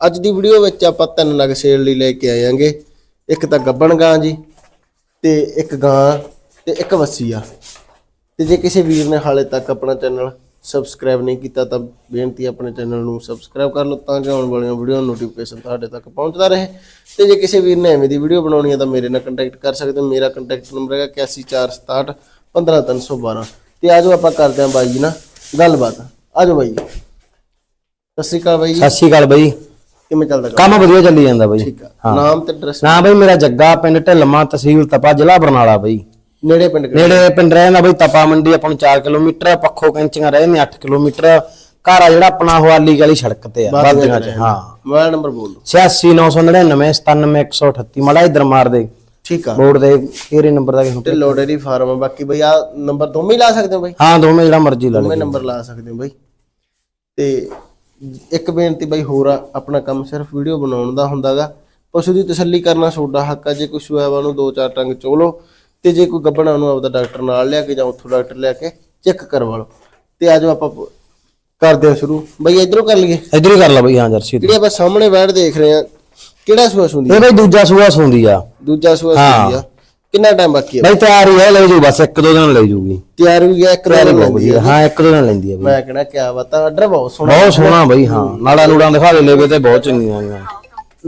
ਅੱਜ ਦੀ ਵੀਡੀਓ ਵਿੱਚ ਆਪਾਂ ਤਿੰਨ ਨਗ ਸੇਲ ਲਈ ਲੈ ਕੇ ਆਏ ਆਏਾਂਗੇ ਇੱਕ ਤਾਂ ਗੱਬਣ ਗਾਂ ਜੀ, ਤੇ ਇੱਕ ਗਾਂ, ਤੇ ਇੱਕ ਵੱਸੀ ਆ ਤੇ ਜੇ ਕਿਸੇ ਵੀਰ ਨੇ ਹਾਲੇ ਤੱਕ ਆਪਣਾ ਚੈਨਲ ਸਬਸਕ੍ਰਾਈਬ ਨਹੀਂ ਕੀਤਾ, ਤਾਂ ਬੇਨਤੀ ਆਪਣੇ ਚੈਨਲ ਨੂੰ ਸਬਸਕ੍ਰਾਈਬ ਕਰ ਲਓ, ਤਾਂ ਕਿ ਆਉਣ ਵਾਲੀਆਂ ਵੀਡੀਓ ਨੋਟੀਫਿਕੇਸ਼ਨ ਤੁਹਾਡੇ ਤੱਕ ਪਹੁੰਚਦਾ ਰਹੇ। ਤੇ ਜੇ ਕਿਸੇ ਵੀਰ ਨੇ ਐਵੇਂ ਦੀ ਵੀਡੀਓ ਬਣਾਉਣੀ ਹੈ, ਤਾਂ ਮੇਰੇ ਨਾਲ ਕੰਟੈਕਟ ਕਰ ਸਕਦੇ ਹੋ। ਮੇਰਾ ਕੰਟੈਕਟ ਨੰਬਰ ਹੈਗਾ 8147 15312 ਤੇ ਆਜੋ ਆਪਾਂ ਕਰਦੇ ਹਾਂ ਬਾਈ ਜੀ ਨਾਲ ਗੱਲਬਾਤ। ਆਜੋ ਬਾਈ ਸਤਿ ਸ਼੍ਰੀ ਅਕਾਲ ਬਾਈ ਜੀ। ਸਤਿ ਸ਼੍ਰੀ ਅਕਾਲ ਬਾਈ ਕਿਵੇਂ ਚੱਲਦਾ ਕੰਮ? ਕੰਮ ਵਧੀਆ ਚੱਲੀ ਜਾਂਦਾ ਬਾਈ। ਠੀਕ ਆ। ਨਾਮ ਤੇ ਐਡਰੈਸ ਨਾ ਬਾਈ ਮੇਰਾ ਜੱਗਾ ਪਿੰਡ ਢਿਲਮਾ ਤਹਿਸੀਲ ਤਪਾ ਜ਼ਿਲ੍ਹਾ ਬਰਨਾਲਾ ਬਾਈ। ਨੇੜੇ ਪਿੰਡ? ਨੇੜੇ ਪਿੰਡ ਰਹਿੰਦਾ ਬਾਈ ਤਪਾ ਮੰਡੀ ਆਪਾਂ ਨੂੰ 4 ਕਿਲੋਮੀਟਰ ਪੱਖੋ ਕੈਂਚੀਆਂ ਰਹੇ ਨੇ 8 ਕਿਲੋਮੀਟਰ। ਘਰ ਆ ਜਿਹੜਾ ਆਪਣਾ ਹਵਾਲੀ ਵਾਲੀ ਸੜਕ ਤੇ ਆ ਬਾਦੀਆਂ ਚ ਹਾਂ। ਮੋਬਾਈਲ ਨੰਬਰ ਬੋਲ ਦਿਓ। 86999 97138 ਮੜਾ ਇਧਰ ਮਾਰ ਦੇ। ਠੀਕ ਆ। ਬੋਰਡ ਦੇ ਕਿਹੜੇ ਨੰਬਰ ਦਾ ਤੇ ਲੋਡੇਰੀ ਫਾਰਮ ਆ ਬਾਕੀ ਬਈ ਆ ਨੰਬਰ ਦੋਵੇਂ ਹੀ ਲਾ ਸਕਦੇ ਹੋ ਬਾਈ? ਹਾਂ ਦੋਵੇਂ ਜਿਹੜਾ ਮਰਜ਼ੀ ਲਾ ਦੋਵੇਂ ਲੈ ਨੰਬਰ ਲਾ ਸਕਦੇ ਹੋ ਬਾਈ। ਤੇ ਇੱਕ ਬੇਨਤੀ ਬਾਈ ਹੋਰ ਆ ਆਪਣਾ ਕੰਮ ਸਿਰਫ ਵੀਡੀਓ ਬਣਾਉਣ ਦਾ ਹੁੰਦਾਗਾ। ਪਸ਼ੂ ਦੀ ਤਸੱਲੀ ਕਰਨਾ ਛੋਡਾ ਹੱਕ ਆ ਜੇ ਕੋਈ ਸੁਆਵਾ ਨੂੰ ਦੋ ਚਾਰ ਟੰਗ ਚੋਲੋ ਤੇ ਜੇ ਕੋਈ ਗੱਬਣਾ ਨੂੰ ਆਪਦਾ ਡਾਕਟਰ ਨਾਲ ਲਿਆ ਕੇ ਜਾਂ ਉੱਥੋਂ ਡਾਕਟਰ ਲਿਆ ਕੇ ਚੈੱਕ ਕਰਵਾ ਲਓ। ਤੇ ਆਜੋ ਆਪਾਂ ਕਰਦੇ ਹਾਂ ਸ਼ੁਰੂ। ਬਾਈ ਇਧਰੋਂ ਕਰ ਲਈਏ। ਇਧਰ ਹੀ ਕਰ ਲਾ ਬਾਈ ਹਾਂ ਜਰਸੀ ਜਿਹੜੀ ਆਪਾਂ ਸਾਹਮਣੇ ਬੈਠ ਦੇਖ ਰਹੇ ਆ ਕਿਹੜਾ ਸੂਆ ਸੁੰਦੀ ਇਹ ਬਾਈ ਦੂਜਾ ਸੂਆ ਸੁੰਦੀ ਆ। ਦੂਜਾ ਸੂਆ ਸੁੰਦੀ ਆ। ਕਿੰਨਾ ਟਾਈਮ ਬਾਕੀ ਆ ਬਾਈ ਤਿਆਰ ਹੀ ਹੈ ਲੈ ਜੂ ਬਸ ਇੱਕ ਦੋ ਦਿਨ ਲੈ ਜੂਗੀ ਤਿਆਰ ਹੋ ਗਿਆ ਇੱਕ ਦਿਨ ਬਹੁਤ ਲੈਂਦੀ ਵਧੀਆ ਆ ਹਾਂ। ਇੱਕ ਦੋ ਦਿਨ ਲੈਂਦੀ ਆ ਬਾਈ। ਮੈਂ ਕਹਿਣਾ ਕਿਆ ਬਾਤ ਆ ਆਰਡਰ ਬਹੁਤ ਸੋਹਣਾ ਬਹੁਤ ਸੋਹਣਾ ਬਾਈ ਹਾਂ। ਨਾੜਾ ਨੂੜਾਂ ਦਿਖਾ ਦੇ ਲੈਵੇ ਤੇ ਬਹੁਤ ਚੰਗੀਆਂ ਆ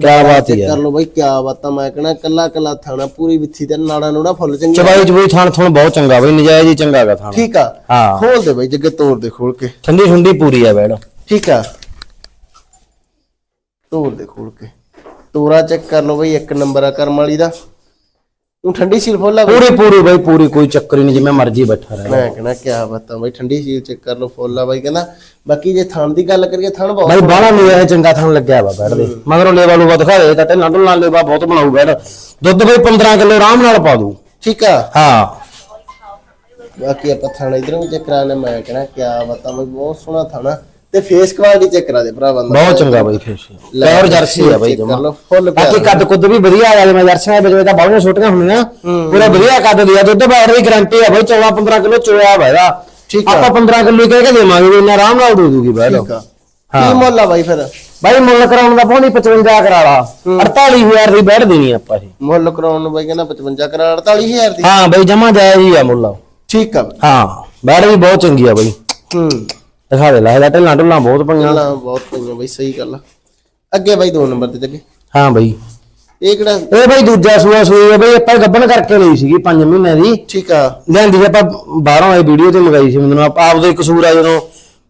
ਕਿਆ ਬਾਤ ਹੀ ਕਰ ਹੈ ਲਓ ਬਾਈ ਕਿਆ ਬਾਤਾਂ ਮੈਂ ਕਹਿਣਾ ਕੱਲਾ ਕੱਲਾ ਥਾਣਾ ਪੂਰੀ ਵਿੱਥੀ ਤੇ ਨਾੜਾ ਨੂੜਾ ਫੁੱਲ ਚੰਗੀ। ਚਬਾਈ ਚਬੂਈ ਥਾਣ ਥਣ ਬਹੁਤ ਚੰਗਾ ਬਾਈ ਨਜਾਇਜ਼ ਹੀ ਚੰਗਾ ਗਾ ਥਾਣ। ਠੀਕ ਆ। ਹਾਂ। ਖੋਲ ਦੇ ਬਾਈ ਜੱਗੇ ਤੋੜ ਦੇ ਖੋਲ ਕੇ। ਠੰਡੀ ਠੰਡੀ ਪੂਰੀ ਆ ਬੈੜ ਠੀਕ ਆ। ਤੋੜ ਦੇ ਖੋਲ ਕੇ। ਤੋਰਾ ਚੈੱਕ ਕਰ ਲਓ ਬਾਈ ਇੱਕ ਨੰਬਰ ਆ ਕਰਮ ਵਾਲੀ ਦਾ। ਉਹ ਠੰਡੀ ਸੀਲ ਫੁੱਲ ਆ ਬਾਈ। ਪੂਰੀ ਪੂਰੀ ਬਾਈ ਪੂਰੀ ਕੋਈ ਚੱਕਰ ਹੀ ਨਹੀਂ ਜਿਵੇਂ ਮਰਜ਼ੀ ਬੈਠਾ ਰਹੇ। ਮੈਂ ਕਹਿਣਾ ਕਿਆ ਬਾਤਾਂ ਬਾਈ ਠੰਡੀ ਸੀਲ ਚੈੱਕ ਕਰ ਲਓ ਫੁੱਲ ਆ ਬਾਈ ਕਹਿੰਦਾ ਬਾਕੀ ਜੇ ਥਣ ਦੀ ਗੱਲ ਕਰੀਏ ਥਣ ਬਹੁਤ ਬਾਈ ਬਾਹਲਾ ਨਜਾਇਜ਼ ਚੰਗਾ ਥਾਣ ਲੱਗਿਆ ਵਾ ਬੈੜ ਦੇ। ਮਗਰੋਂ ਲੇਵਾ ਲੂਵਾ ਦਿਖਾ ਦੇ ਤਾਂ ਢਿੱਲਾਂ ਢੁੱਲਾਂ ਲੇਵਾ ਬਹੁਤ ਬਣਾਉ ਬੈੜ ਦੁੱਧ ਬਾਈ 15 ਕਿਲੋ ਆਰਾਮ ਨਾਲ ਪਾ ਦੂ। ਠੀਕ ਆ। ਹਾਂ। ਬਾਕੀ ਆਪਾਂ ਥਾਣਾ ਇਧਰੋਂ ਵੀ ਚੈੱਕ ਕਰਾ ਲੈ ਮੈਂ ਕਹਿਣਾ ਕਿਆ ਬਾਤਾਂ ਬਾਈ ਬਹੁਤ ਸੋਹਣਾ ਥਾਣਾ। ਤੇ ਫੇਸ ਕੁਆਲਿਟੀ ਚੈੱਕ ਕਰਾ ਦੇ ਭਰਾ ਬੰਦਾ ਬਹੁਤ ਚੰਗਾ ਬਾਈ ਫੇਸ ਪਿਓਰ ਜਰਸੀ ਆ ਬਾਈ ਜਮਾ। ਬਾਕੀ ਕੱਦ ਕੁੱਦ ਵੀ ਵਧੀਆ ਆ ਜਿਵੇਂ ਜਰਸੀਆਂ ਦੇ ਵਿੱਚ ਤਾਂ ਬਾਹਲੀਆਂ ਛੋਟੀਆਂ ਹੁੰਦੀਆਂ। ਪੂਰਾ ਵਧੀਆ ਕੱਦ ਦੀ ਆ ਦੁੱਧ ਬਾਹਰ ਦੀ ਗਾਰੰਟੀ ਆ ਬਾਈ 14 15 ਕਿਲੋ ਚੋਇਆ ਇਹਦਾ। ਠੀਕ ਆ। ਆਪਾਂ 15 ਕਿਲੋ ਕਹਿ ਕੇ ਦੇਵਾਂਗੇ ਇੰਨਾ ਆਰਾਮ ਨਾਲ ਦੇ ਦੂਗੀ ਬਾਈ ਠੀਕ ਆ। ਕੀ ਮੁੱਲ ਆ ਬਾਈ ਫਿਰ? ਬਾਈ ਮੁੱਲ ਕਰਾਉਣ ਦਾ ਪੌਣੀ 55 ਕਰਾ ਲਾ। 48000 ਦੀ ਬੈਠ ਦੇਣੀ ਆਪਾਂ ਇਹ। ਮੁੱਲ ਕਰਾਉਣ ਨੂੰ ਬਾਈ ਕਹਿੰਦਾ 55 ਕਰਾ 48000 ਦੀ। ਹਾਂ ਬਾਈ ਜਮਾ ਜਾਇਜ਼ ਹੀ ਆ ਮੁੱਲ। ਠੀਕ ਆ। ਹਾਂ ਬੈਠ ਵੀ ਬਹੁਤ ਚੰਗੀ ਆ ਬਾਈ। ਹੂੰ। ਦਿਖਾ ਦੇ ਲੈ ਇਹਦਾ ਢਿੱਲਾਂ ਢੁੱਲਾਂ ਬਹੁਤ ਪਈਆਂ। ਗੱਲਾਂ ਬਹੁਤ ਪਈਆਂ ਬਾਈ ਸਹੀ ਗੱਲ ਆ। ਅੱਗੇ ਬਾਈ ਦੋ ਨੰਬਰ ਤੇ ਜੱਗੇ ਹਾਂ ਬਾਈ। ਇਹ ਕਿਹੜਾ? ਇਹ ਬਾਈ ਦੂਜਾ ਸੂਆ ਸੂਈ ਆ ਬਾਈ ਆਪਾਂ ਗੱਬਨ ਕਰਕੇ ਲਈ ਸੀਗੀ 5 ਮਹੀਨਿਆਂ ਦੀ। ਠੀਕ ਆ। ਲਿਆਂਦੀ ਸੀ ਆਪਾਂ ਬਾਹਰੋਂ ਆਈ ਵੀਡੀਓ ਤੇ ਮੰਗਾਈ ਸੀ ਮੈਨੂੰ। ਆਪ ਆਪਦਾ ਹੀ ਕਸੂਰ ਆ ਜਦੋਂ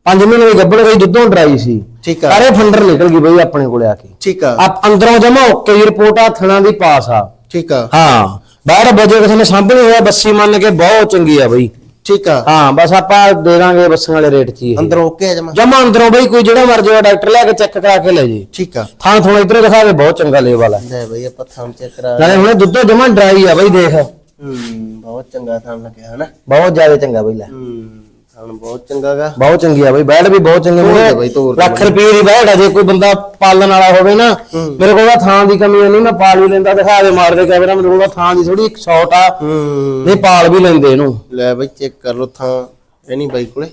5 ਮਹੀਨੇ ਦੀ ਗੱਬੜ ਗਈ ਦੁੱਧੋਂ ਡਰਾਈ ਸੀ। ਠੀਕ ਆ। ਸਾਰੇ ਫੰਡਰ ਨਿਕਲ ਗਈ ਬਈ ਆਪਣੇ ਕੋਲੇ ਆ ਕੇ। ਠੀਕ ਆ। ਆਪ ਅੰਦਰੋਂ ਜਮਾ ਓਕੇ ਦੀ ਰਿਪੋਰਟ ਆ ਥਣਾ ਦੀ ਪਾਸ ਆ। ਠੀਕ ਆ। ਹਾਂ। ਬਾਹਰ ਵਜੇ ਕਿਸੇ ਨੇ ਸਾਂਭਣੀ ਹੋਇਆ ਬੱਸੀ ਮੰਨ ਕੇ ਬਹੁਤ ਚੰਗੀ ਆ ਬਈ। ਠੀਕ ਆ। ਹਾਂ ਬਸ ਆਪਾਂ ਦੇ ਦਾਂਗੇ ਬੱਸਾਂ ਵਾਲੇ ਰੇਟ 'ਚ ਹੀ। ਅੰਦਰ ਓਕੇ ਆ ਜਮਾ। ਜਮਾ ਅੰਦਰੋਂ ਬਈ ਕੋਈ ਜਿਹੜਾ ਮਰਜ਼ੀ ਡਾਕਟਰ ਲੈ ਕੇ ਚੈੱਕ ਕਰਾ ਕੇ ਲੈ ਜੇ। ਠੀਕ ਆ। ਥਾਂ ਥੋੜਾ ਇਧਰੋਂ ਦਿਖਾ ਦੇ ਬਹੁਤ ਚੰਗਾ ਲੇਵਲ ਆ। ਲੈ ਬਾਈ ਆਪਾਂ ਥਾਂ ਚੈੱਕ ਕਰਾ ਨਾਲੇ ਹੁਣ ਦੁੱਧੋਂ ਜਮਾ ਡਰਾਈ ਆ ਬਈ ਦੇਖ। ਹੂੰ ਬਹੁਤ ਚੰਗਾ ਥਾਂ ਲੱਗਿਆ ਹਨਾ? ਬਹੁਤ ਜ਼ਿਆਦਾ ਚੰਗਾ ਬਈ ਲੈ। ਹੂੰ। ਬਹੁਤ ਚੰਗਾ ਗਾ ਬਹੁਤ ਚੰਗੀ ਆ ਬਈ ਬੈਡ ਵੀ ਬਹੁਤ ਚੰਗੇ ਦੇ ਨੇ ਬਈ, ਤੋਰ ਦੇ ਲੱਖ ਰੁਪਏ ਦੀ ਬੈਡ ਆ ਜੇ ਕੋਈ ਬੰਦਾ ਪਾਲਣ ਵਾਲਾ ਹੋਵੇ ਨਾ ਮੇਰੇ ਕੋਲ ਤਾਂ ਥਾਂ ਦੀ ਕਮੀ ਨਹੀਂ ਮੈਂ ਪਾਲ ਵੀ ਲੈਂਦਾ ਦਿਖਾ ਦੇ ਮਾਰਦੇ ਕੈਮਰਾ ਮੇਰੇ ਕੋਲ ਤਾਂ ਥਾਂ ਦੀ ਥੋੜੀ ਸ਼ਾਰਟ ਆ। ਨਹੀਂ ਪਾਲ ਵੀ ਲੈਂਦੇ ਇਹਨੂੰ। ਲੈ ਬਾਈ ਚੈੱਕ ਕਰ ਲੋ ਥਾਂ ਇਹ ਨਹੀਂ ਬਾਈ ਕੋਲੇ।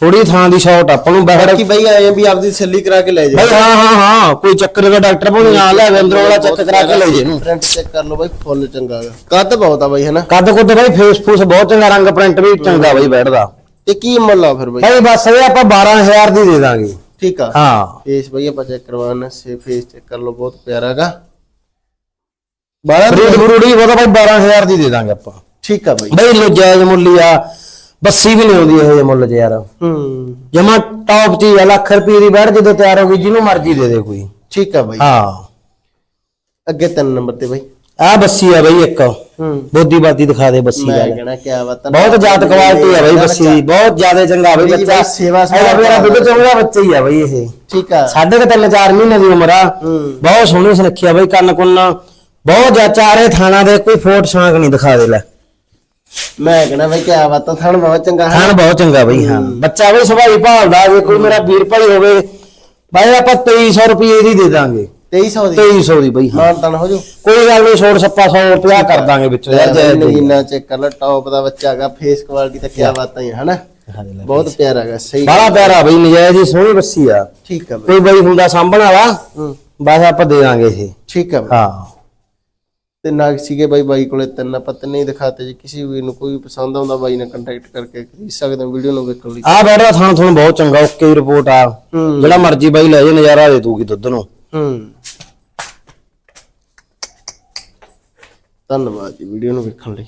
ਥੋੜੀ ਥਾਂ ਦੀ ਸ਼ਾਰਟ ਆਪਾਂ ਨੂੰ ਬੈਡ ਬਾਕੀ ਬਾਈ ਆਏ ਆ ਵੀ ਆਪਦੀ ਤਸੱਲੀ ਕਰਾ ਕੇ ਲੈ ਜਾ ਬਈ ਹਾਂ ਹਾਂ ਹਾਂ ਕੋਈ ਚੱਕਰ ਦਾ ਡਾਕਟਰ ਭਾਵੇਂ ਨਾਲ ਲੈ ਆਵੇ, ਅੰਦਰੋਂ ਵਾਲਾ ਚੈੱਕ ਕਰਾ ਕੇ ਲੈ ਜੇ ਇਹਨੂੰ। ਪ੍ਰਿੰਟ ਚੈੱਕ ਕਰ ਲਓ ਬਾਈ ਫੁੱਲ ਚੰਗਾ ਗਾ ਕੱਦ ਬਹੁਤ ਆ ਬਾਈ ਹਨਾ? ਕੱਦ ਕੁੱਦ ਬਈ ਫੇਸ ਫੂਸ ਬਹੁਤ ਚੰਗਾ ਰੰਗ ਪ੍ਰਿੰਟ ਵੀ ਚੰਗਾ ਬਈ ਬੈਡ ਦਾ ਤੇ ਕੀ ਮੁੱਲ ਆ ਫਿਰ ਬਾਈ? ਬਸ ਇਹ ਆਪਾਂ 12000 ਦੀ ਦੇ ਦਾਂਗੇ। ਠੀਕ ਆ। ਹਾਂ। ਫੇਸ ਬਾਈ ਆਪਾਂ ਚੈੱਕ ਕਰਵਾਉਣਾ ਸੇ ਫੇਸ ਚੈੱਕ ਕਰ ਲਓ ਬਹੁਤ ਪਿਆਰਾ ਗਾ ਬਾਰਾਂ ਬਰੀਡ ਬਰੂੜੀ ਉਹਦਾ ਬਈ 12000 ਦੀ ਦੇ ਦਾਂਗੇ ਆਪਾਂ। ਠੀਕ ਆ ਬਾਈ। ਬਈ ਲੋ ਜਾਇਜ਼ ਮੁੱਲ ਆ ਬੱਸੀ ਵੀ ਨਹੀਂ ਆਉਂਦੀ ਇਹ ਮੁੱਲ 'ਚ ਯਾਰ। ਹੂੰ। ਜਮਾ ਟੌਪ 'ਚ ਆ ਲੱਖ ਰੁਪਏ ਦੀ ਬੈਠ ਜਦੋਂ ਤਿਆਰ ਹੋ ਗਈ ਜਿਹਨੂੰ ਮਰਜ਼ੀ ਦੇ ਦੇ ਕੋਈ। ਠੀਕ ਆ ਬਾਈ। ਹਾਂ। ਅੱਗੇ ਤਿੰਨ ਨੰਬਰ ਤੇ ਬਾਈ। ਆ ਬੱਸੀ ਆ ਬਈ ਇੱਕ। ਹੂੰ। ਬੋਦੀ ਬਾਦੀ ਦਿਖਾ ਦੇ ਬੱਸੀ ਮੈਂ ਦਾ ਕਹਿਣਾ ਕਿਆ ਬਾਤ ਆ ਬਹੁਤ ਜਾਤ ਕੁਆਲਿਟੀ ਆ ਬਈ ਬੱਸੀ। ਦੀ ਬਹੁਤ ਜ਼ਿਆਦਾ ਚੰਗਾ ਬਈ ਬੜੀ ਬੱਚਾ। ਬਈ ਸੇਵਾ ਇਹਦਾ ਮੇਰਾ ਦੁੱਧ ਚੰਗਾ ਬੱਚਾ ਹੀ ਆ ਬਈ ਇਹ। ਠੀਕ ਆ। ਸਾਢੇ ਕੁ ਤਿੰਨ ਚਾਰ ਮਹੀਨੇ ਦੀ ਉਮਰ ਆ। ਹੂੰ। ਬਹੁਤ ਸੋਹਣੀ ਸੁਨੱਖਿਆ ਬਈ ਕੰਨ ਕੁੰਨ। ਬਹੁਤ ਜਾ ਚਾਰੇ ਥਾਣਾ ਦੇ ਕੋਈ ਫੋਟ ਸ਼ਾਂਕ ਨਹੀਂ ਦਿਖਾ ਦੇ ਲੈ। ਮੈਂ ਕਹਿਣਾ ਬਾਈ ਕਿਆ ਬਾਤ ਆ ਥਣ ਬਹੁਤ ਚੰਗਾ ਹੈ ਥਾਣ ਬਹੁਤ ਚੰਗਾ ਬਈ ਹਾਂ। ਬੱਚਾ ਬਈ ਸੁਭਾਈ ਭਾਲਦਾ ਜੇ ਕੋਈ ਮੇਰਾ ਵੀਰ ਭਲੀ ਹੋਵੇ ਬਾਈ ਆਪਾਂ 2300 ਰੁਪਏ ਦੀ ਦੇ ਦਾਂਗੇ। 2300 ਦੀ। 2300 ਦੀ ਬਈ ਹਾਂ। ਮਾਨ ਤਨ ਹੋ ਜੂ। ਕੋਈ ਗੱਲ ਨਹੀਂ ਛੋੜ ਸੱਪਾ 150 ਕਰ ਦਾਂਗੇ ਵਿੱਚੋਂ। ਯਾਰ ਜੈ ਨਗੀਨਾ ਚੈੱਕ ਕਰ ਲੈ ਟੌਪ ਦਾ ਬੱਚਾ ਹੈਗਾ ਫੇਸ ਕੁਆਲਿਟੀ ਤਾਂ ਕਿਆ ਬਾਤਾਂ ਹੀ ਆ, ਹਨਾ? ਦਿਖਾ ਦੇ ਲੈ ਬਹੁਤ ਪਿਆਰਾ ਹੈਗਾ ਸਹੀ। ਬੜਾ ਪਿਆਰਾ ਬਈ ਨਜਾਇਜ਼ ਹੀ ਸੋਹਣੀ ਬੱਸੀ ਆ। ਠੀਕ ਆ ਬਈ। ਕੋਈ ਬਈ ਹੁੰਦਾ ਸਾਂਭਣ ਵਾਲਾ ਹੂੰ। ਬਸ ਆਪਾਂ ਦੇ ਦਾਂਗੇ ਇਹ। ਠੀਕ ਆ ਬਈ। ਹਾਂ। ਤੇ ਨਾਗ ਸੀਗੇ ਬਾਈ ਬਾਈ ਕੋਲੇ ਤਿੰਨ ਆਪਾਂ ਤਿੰਨੇ ਹੀ ਦਿਖਾਤੇ ਜੀ ਕਿਸੇ ਵੀ ਨੂੰ ਕੋਈ ਪਸੰਦ ਆਉਂਦਾ ਬਾਈ ਨਾਲ ਕੰਟੈਕਟ ਕਰਕੇ ਖਰੀਦ ਸਕਦੇ ਹੋ ਵੀਡੀਓ ਨੂੰ ਵੇਖਣ ਲਈ ਆ ਬੈਠਾ ਥਾਂ ਤੁਹਾਨੂੰ ਬਹੁਤ ਚੰਗਾ ਓਕੇ ਰਿਪੋਰਟ ਆ। ਜਿਹੜਾ ਮਰਜ਼ੀ ਬਾਈ ਲੈ ਜੇ ਨਜ਼ਾਰਾ ਦੇ ਦੂਗੀ ਦੁੱਧ ਨੂੰ। ਹੂੰ। ਧੰਨਵਾਦ ਜੀ ਵੀਡੀਓ ਨੂੰ ਵੇਖਣ ਲਈ।